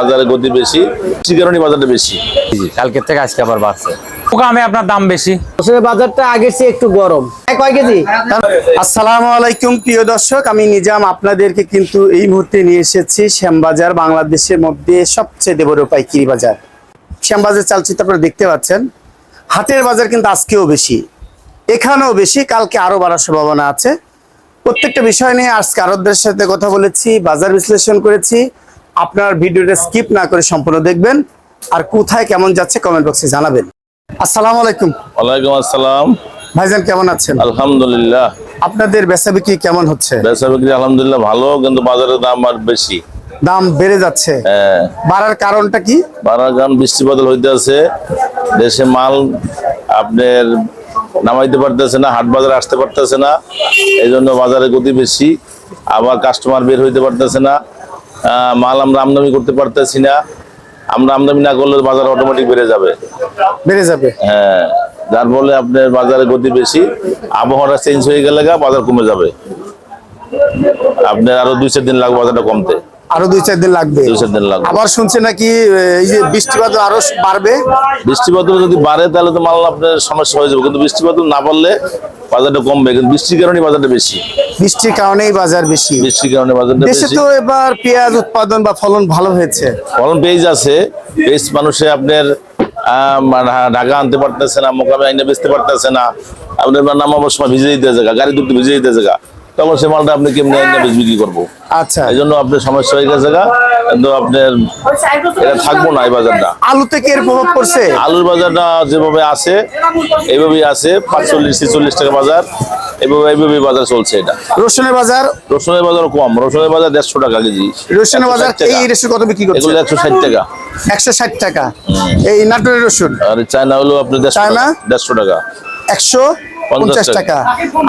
বাজারে গতি বেশি কারণে বাজারটা বেশি। কালকের থেকে আজকে আবার বাড়ছে। আমি আপনার দাম বেশি? বাজারটা আগের চেয়ে একটু গরম। কয় কেজি? আসসালামু আলাইকুম প্রিয় দর্শক। আমি নিজাম আপনাদেরকে কিন্তু এই মুহূর্তে নিয়ে এসেছি শ্যামবাজার বাংলাদেশের মধ্যে সবচেয়ে বড় পাইকারি বাজার। শ্যামবাজার চালচিত্র আপনারা দেখতে পাচ্ছেন। হাটের বাজার কিন্তু আজকেও বেশি এখানেও বেশি কালকে আরও বাড়ার সম্ভাবনা আছে। প্রত্যেকটা বিষয় নিয়ে আজকে আরবদের সাথে কথা বলেছি বাজার বিশ্লেষণ করেছি। আপনার ভিডিওটা স্কিপ না করে সম্পূর্ণ দেখবেন। আর কোথায় কেমন যাচ্ছে কমেন্ট বক্সে জানাবেন। আসসালামু আলাইকুম। ওয়ালাইকুম আসসালাম। ভাইজান কেমন আছেন? আলহামদুলিল্লাহ। আপনাদের বেচা বিক্রি কেমন হচ্ছে? বেচা বিক্রি আলহামদুলিল্লাহ ভালো কিন্তু বাজারের দাম আর বেশি। দাম বেড়ে যাচ্ছে। হ্যাঁ। বাড়ার কারণটা কি? বাড়ার কারণ বৃষ্টি বাদল হইতে আছে। দেশে মাল আপনার নামাইতে পারতেছে না হাট বাজারে আসতে পারতেছে না। এই জন্য বাজারে গতি বেশি। আবার কাস্টমার বের হইতে পারতেছে না। মাল আমরা আমদানি করতে পারতেছি না। আমরা আমদানি না করলে বাজার অটোমেটিক বেড়ে যাবে। বেড়ে যাবে। হ্যাঁ যার ফলে আপনার বাজারে গতি বেশি আবহাওয়াটা চেঞ্জ হয়ে গেলে গা বাজার কমে যাবে। আপনার আরও দুই চার দিন লাগবে বাজারটা কমতে। আরও দুই চার দিন লাগবে। দুই চার দিন লাগবে। আবার শুনছে নাকি এই যে বৃষ্টিপাত আরও বাড়বে? বৃষ্টিপাত যদি বাড়ে তাহলে তো মাল আপনার সমস্যা হয়ে যাবে। কিন্তু বৃষ্টিপাত না বাড়লে বাজারটা কমবে। কিন্তু বৃষ্টির কারণে বাজারটা বেশি। বৃষ্টির কারণেই বাজার বেশি। বৃষ্টির কারণে বাজারটা বেশি। তো এবার পেঁয়াজ উৎপাদন বা ফলন ভালো হয়েছে। ফলন পেজ আছে। পেজ মানুষে আপনার ঢাকা আনতে পারতেছে না মোকামে আইনে বেচতে পারতেছে না। আপনার নামাবার সময় ভিজে দিতে জায়গা গাড়ি দুটো ভিজে দিতে জায়গা। তখন সে মালটা আপনি কেমনি আইনে বেচ বিক্রি করব। আচ্ছা। এই জন্য আপনার সমস্যা হয়ে গেছে গা। কিন্তু আপনার এটা থাকব না এই বাজারটা। আলু থেকে এর প্রভাব পড়ছে? আলুর বাজারটা যেভাবে আছে এইভাবেই আছে পাঁচচল্লিশ ছেচল্লিশ টাকা বাজার। এইভাবে এইভাবেই বাজার চলছে এটা। রসুনের বাজার? রসুনের বাজার কম। রসুনের বাজার দেড়শো টাকা কেজি। রসুনের বাজার এই রসুন কত বিক্রি করছে? এগুলো একশো ষাট টাকা। একশো ষাট টাকা। এই নাটোরের রসুন? আর চায়না হলো আপনার চায়না? দেড়শো টাকা। একশো পঞ্চাশ টাকা।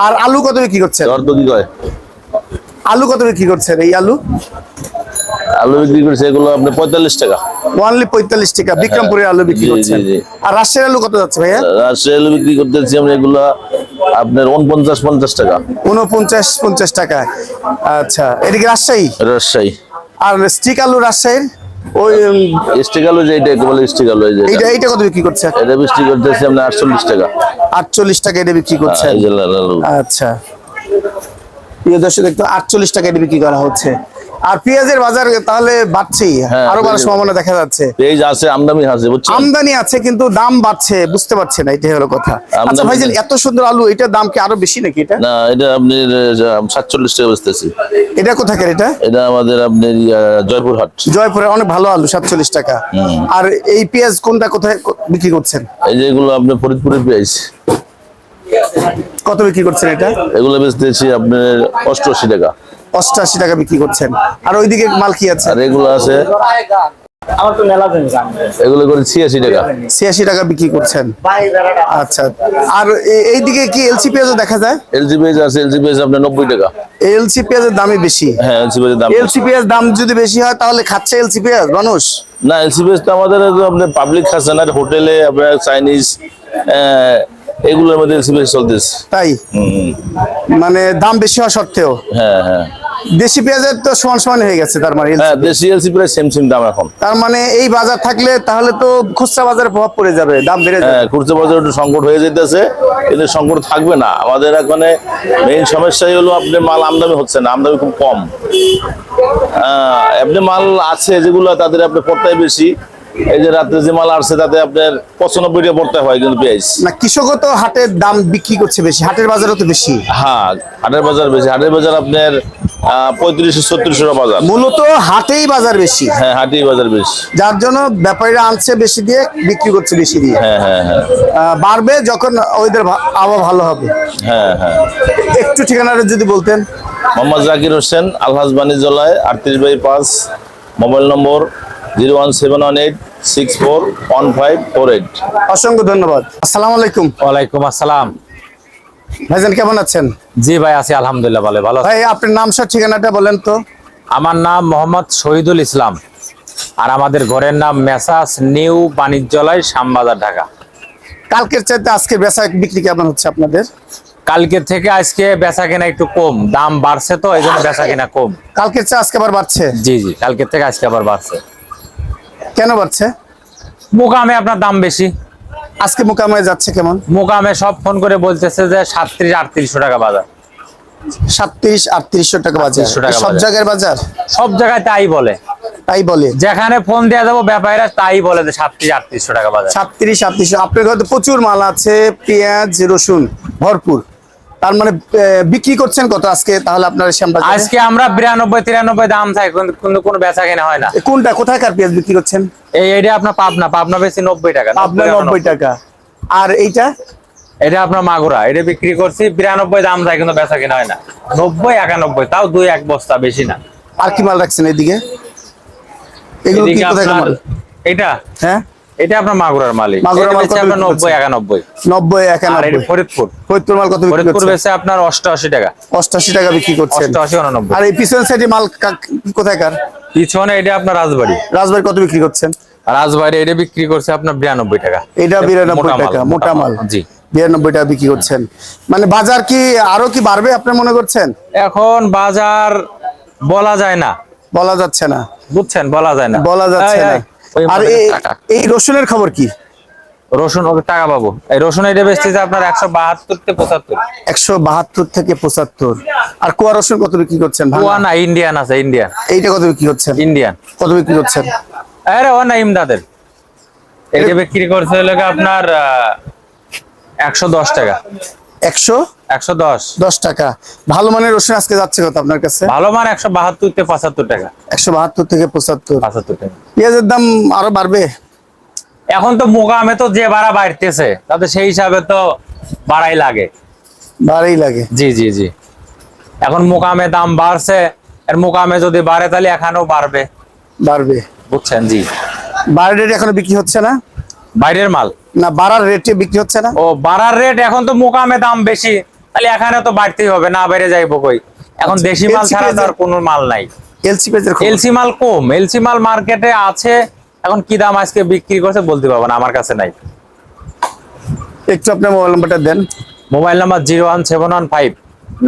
আর আলু কত বিক্রি করছেন? আলু কত বিক্রি করছেন এই আলু? আলু বিক্রি করছে এগুলো আপনার পঁয়তাল্লিশ টাকা। ওয়ানলি পঁয়তাল্লিশ টাকা। বিক্রমপুরের আলু বিক্রি করছেন। আর রাজশাহীর আলু কত যাচ্ছে ভাইয়া? রাজশাহী আলু বিক্রি করতেছি আমরা এগুলো আপনার উনপঞ্চাশ পঞ্চাশ টাকা। উনপঞ্চাশ পঞ্চাশ টাকা। আচ্ছা এদিকে রাজশাহী? রাজশাহী। আর স্টিক আলু রাজশাহীর? ওই উম, স্টিক আলু যেটা বলে স্টিকার আলু এই যে এইটা এইটা কত বিক্রি করছে? এটা বিক্রি করতেছে আমরা আটচল্লিশ টাকা। আটচল্লিশ টাকা এটা বিক্রি করছে। যে আলু আচ্ছা। প্রিয় দর্শক দেখতো আটচল্লিশ টাকা এটা বিক্রি করা হচ্ছে। আর পেঁয়াজের বাজার তাহলে বাড়ছেই হ্যাঁ, আরও বাড়ার সম্ভাবনা দেখা যাচ্ছে। পেঁয়াজ আছে আমদানি আছে বুঝছেন? আমদানি আছে কিন্তু দাম বাড়ছে বুঝতে পারছি না এটাই হলো কথা। আচ্ছা ভাইজান এত সুন্দর আলু এটার দাম কি আরও বেশি নাকি এটা? না এটা আপনি সাতচল্লিশ টাকা বেচতেছি। এটা কোথাকার এটা? এটা আমাদের আপনার জয়পুরহাট। জয়পুরে অনেক ভালো আলু সাতচল্লিশ টাকা। আর এই পেঁয়াজ কোনটা কোথায় বিক্রি করছেন? এই যে এগুলো আপনার ফরিদপুরের পেঁয়াজ। কত বিক্রি করছেন এটা? এগুলো বেচতেছি আপনার অষ্টআশি টাকা। অষ্টআশি টাকা বিক্রি করছেন। আর ওইদিকে মাল কি আছে? আর এগুলো আছে। এগুলো করে ছিয়াশি টাকা। ছিয়াশি টাকা বিক্রি করছেন। আচ্ছা। আর এইদিকে কি এলসি পেঁয়াজও দেখা যায়? পেঁয়াজ আছে পেঁয়াজ আপনার নব্বই টাকা। এলসি পেঁয়াজের দামই বেশি। হ্যাঁ পেঁয়াজের দাম এলসি পেঁয়াজ দাম যদি বেশি হয় তাহলে খাচ্ছে এলসি পেঁয়াজ মানুষ? না এলসি পেঁয়াজ তো আমাদের আপনার পাবলিক খাচ্ছে না হোটেলে আপনার চাইনিজ এগুলোর মধ্যে এলসি পেঁয়াজ চলতেছে। তাই? মানে দাম বেশি হওয়া সত্ত্বেও? হ্যাঁ হ্যাঁ। দেশি পেঁয়াজের তো সমান সমান হয়ে গেছে তার মানে হ্যাঁ দেশি এলসি প্রায় সেম সেম দাম এখন। তার মানে এই বাজার থাকলে তাহলে তো খুচরা বাজারে প্রভাব পড়ে যাবে দাম বেড়ে যাবে। হ্যাঁ খুচরা বাজারে একটু সংকট হয়ে যেতেছে কিন্তু সংকট থাকবে না। আমাদের এখানে মেইন সমস্যাই হলো আপনার মাল আমদানি হচ্ছে না আমদানি খুব কম। আহ, এমনি মাল আছে যেগুলো তাদের আপনার পড়তাই বেশি। এই যে রাত্রে যে মাল আসছে তাতে আপনার পঁচানব্বই টাকা পড়তে হয় কিন্তু পেঁয়াজ। না কৃষকও তো হাটের দাম বিক্রি করছে বেশি হাটের বাজারও তো বেশি। হ্যাঁ হাটের বাজার বেশি। হাটের বাজার আপনার পঁয়ত্রিশশো ছত্রিশশো টাকা বাজার। মূলত হাটেই বাজার বেশি। হ্যাঁ হাটি বাজার বেশি। যার জন্য ব্যাপারীরা আনছে বেশি দিয়ে বিক্রি করছে বেশি দিয়ে। হ্যাঁ হ্যাঁ হ্যাঁ। বাড়বে যখন ওইদের ভা- আবহাওয়া ভালো হবে। হ্যাঁ হ্যাঁ। একটু ঠিকানাটা যদি বলতেন। মোহাম্মদ জাকির হোসেন আলহাজ বাণিজ্যালয় আটত্রিশ বাই পাঁচ mobile number zero one seven one eight six four one five four eight. অসংখ্য ধন্যবাদ। আসসালামু আলাইকুম। ওয়ালাইকুম আসসালাম। ভাইজান কেমন আছেন? জি ভাই আছি আলহামদুলিল্লাহ ভালো ভালো ভাই আপনার নাম সব ঠিকানাটা বলেন তো। আমার নাম মোহাম্মদ শহীদুল ইসলাম। আর আমাদের ঘরের নাম মেসাস নিউ বাণিজ্যালয় শ্যামবাজার ঢাকা। কালকের চাইতে আজকে বেচা বিক্রি কেমন হচ্ছে আপনাদের? কালকে থেকে আজকে বেচা কেনা একটু কম দাম বাড়ছে তো এই জন্য বেচা কেনা কম। কালকের চেয়ে আজকে আবার বাড়ছে? জি জি কালকের থেকে আজকে আবার বাড়ছে। কেন বাড়ছে? মোকামে আপনার দাম বেশি। আজকে মোকামে যাচ্ছে কেমন? মোকামে সব ফোন করে বলতেছে যে সাতত্রিশ আটত্রিশশো টাকা বাজার। সাতত্রিশ আটত্রিশশো টাকা বাজার। 3800 টাকা সব। জায়গার বাজার? সব জায়গায় তাই বলে। তাই বলে? যেখানে ফোন দেওয়া যাব ব্যাপারীরা তাই বলে যে সাতত্রিশ আটত্রিশশো টাকা বাজার। সাতত্রিশ আটত্রিশশো। আপনার ঘরে প্রচুর মাল আছে পেঁয়াজ রসুন ভরপুর। তার মানে বিক্রি করছেন কত আজকে? তাহলে আপনার শ্যামবাজার আজকে আমরা বিরানব্বই তিরানব্বই দাম কিন্তু কিন্তু কোনো বেচা কেনা হয় না। কোনটা? কোথাকার পেঁয়াজ বিক্রি করছেন? এই এটা আপনার পাবনা পাবনা বেশি নব্বই টাকা আপনার নব্বই টাকা। আর এইটা? এটা আপনার মাগুরা এটা বিক্রি করছি বিরানব্বই দাম চাই কিন্তু বেচা কেনা হয় না। নব্বই একানব্বই তাও দুই এক বস্তা বেশি না। আর কি মাল রাখছেন এদিকে এগুলো কি কোথাকার এটা হ্যাঁ? এটা আপনার মাগুরার মালিক। মাগুরার মাল কত আপনার বিক্রি নব্বই করছেন? একানব্বই। নব্বই আর একানব্বই ফরিদপুর। ফরিদপুর মাল কত বিক্রি ফরিদপুর বেচে আপনার অষ্টআশি টাকা। অষ্টাশি টাকা বিক্রি করছেন। অষ্টআশি উননব্বই। আর এই পিছন সাইডে মাল কোথাকার? পিছনে এটা আপনার রাজবাড়ি। রাজবাড়ি কত বিক্রি করছেন? রাজবাড়ি এটা বিক্রি করছে আপনার বিরানব্বই টাকা। এটা বিরানব্বই মোটা মাল, টাকা মোটা মাল। জি। বিরানব্বই টাকা বিক্রি করছেন। মানে বাজার কি আরও কি বাড়বে আপনি মনে করছেন? এখন বাজার বলা যায় না। বলা যাচ্ছে না। বুঝছেন? বলা যায় না। বলা যাচ্ছে না। আর এই- রসুনের খবর কি? রসুন ওকে টাকা পাবো। এই রসুন এটা বেচতেছে আপনার একশো বাহাত্তর থেকে পঁচাত্তর। একশো বাহাত্তর থেকে পঁচাত্তর। আর কুয়া রসুন কত বিক্রি করছেন? কুয়া না ইন্ডিয়ান আছে ইন্ডিয়ান। এইটা কত বিক্রি করছেন? ইন্ডিয়ান। কত বিক্রি করছেন? আরে ও না ইমদাদের। এটা বিক্রি করছে আপনার একশো দশ টাকা। একশো একশো দশ। দশ টাকা। ভালো মানের রসুন আজকে যাচ্ছে কত আপনার কাছে? ভালো মান একশো বাহাত্তর থেকে পঁচাত্তর টাকা। একশো বাহাত্তর থেকে পঁচাত্তর। পঁচাত্তর টাকা। পেঁয়াজের দাম আরও বাড়বে? এখন তো মোকামে তো যে ভাড়া বাড়তেছে তাতে সেই হিসাবে তো বাড়াই লাগে। বাড়েই লাগে। জি জি জি। এখন মোকামে দাম বাড়ছে এর মোকামে যদি বাড়ে তাহলে এখানেও বাড়বে। বাড়বে। বুঝছেন? জি। বাড়ার রেট এখনও বিক্রি হচ্ছে না? বাইরের মাল? না বাড়ার রেটে বিক্রি হচ্ছে না? ও বাড়ার রেট এখন তো মোকামে দাম বেশি। তাহলে এখানে তো বাড়তেই হবে না বাইরে যাইবো কই? এখন আচ্ছা, দেশি মাল ছাড়া তো আর কোনো মাল নাই। এলসি পেজের এলসি মাল কম এলসি মাল মার্কেটে আছে এখন কি দাম আজকে বিক্রি করছে বলতে পারব না আমার কাছে নাই। একটু আপনার মোবাইল নাম্বারটা দেন। Mobile number zero one seven one five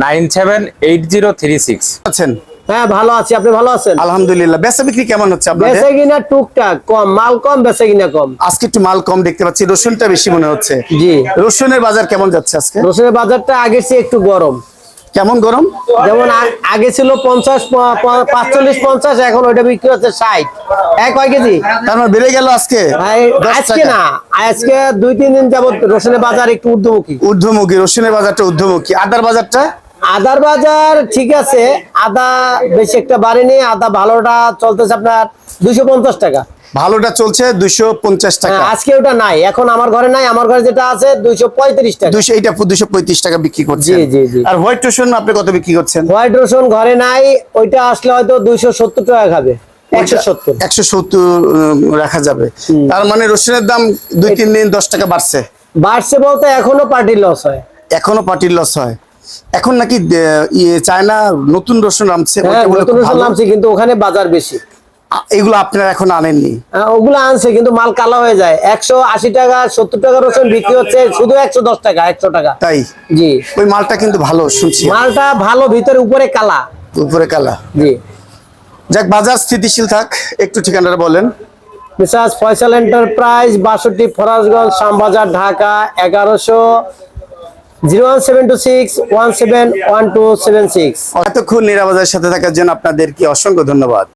nine seven eight zero three six. আছেন? হ্যাঁ ভালো আছি। আপনি ভালো আছেন? আলহামদুলিল্লাহ। বেচা বিক্রি কেমন হচ্ছে আপনাদের? বেচে কিনা টুকটাক কম মাল কম বেচে কিনা কম। আজকে একটু মাল কম দেখতে পাচ্ছি। রসুনটা বেশি মনে হচ্ছে। জি। রসুনের বাজার কেমন যাচ্ছে আজকে? রসুনের বাজারটা আগের চেয়ে একটু গরম। কেমন গরম? যেমন আগে ছিল পঞ্চাশ পাঁচচল্লিশ পঞ্চাশ এখন ওইটা বিক্রি হচ্ছে ষাট। এক কয় কেজি? তার মানে বেড়ে গেল আজকে? আজকে না আজকে দুই তিন দিন যাবত রসুনের বাজার একটু ঊর্ধ্বমুখী। ঊর্ধ্বমুখী রসুনের বাজারটা ঊর্ধ্বমুখী। আদার বাজারটা? আদার বাজার ঠিক আছে। আদা বেশি একটা বাড়েনি আদা ভালোটা চলতেছে আপনার দুইশো পঞ্চাশ টাকা। ভালোটা চলছে দুইশো পঞ্চাশ টাকা। হ্যাঁ, আজকে ওটা নাই এখন আমার ঘরে নাই আমার ঘরে যেটা আছে দুইশো পঁয়ত্রিশ টাকা। দুইশো এইটা পঁয়ত্রিশ টাকা বিক্রি করছেন। জি, জি। আর হোয়াইট রসুন আপনি কত বিক্রি করছেন? হোয়াইট রসুন ঘরে নাই ওইটা আসলে হয়তো দুইশো সত্তর টাকা খাবে একশো সত্তর। একশো সত্তর রাখা যাবে। তার মানে রসুনের দাম দুই তিন দিন দশ টাকা বাড়ছে। বাড়ছে বলতে এখনও পার্টির লস হয়। এখনও পার্টির লস হয়। এখন নাকি ইয়ে চায়না নতুন রসুন নামছে হ্যাঁ নতুন রসুন। নামছে কিন্তু ওখানে বাজার বেশি। এগুলো আপনারা এখন আনেননি? হ্যাঁ, ওগুলো আনছে কিন্তু মাল কালো হয়ে যায়। একশো আশি টাকা সত্তর টাকা রসুন বিক্রি হচ্ছে শুধু একশো দশ টাকা একশো টাকা। তাই? জি। ওই মালটা কিন্তু ভালো শুনছি। মালটা ভালো ভিতরে উপরে কালা। উপরে কালা। জি। যাক বাজার স্থিতিশীল থাক একটু ঠিকানাটা বলেন। মিসাস ফয়সাল এন্টারপ্রাইজ বাষট্টি ফরাজগঞ্জ শ্যামবাজার ঢাকা এগারোশো এতক্ষণ নিরাপদের সাথে থাকার জন্য আপনাদের কি অসংখ্য ধন্যবাদ।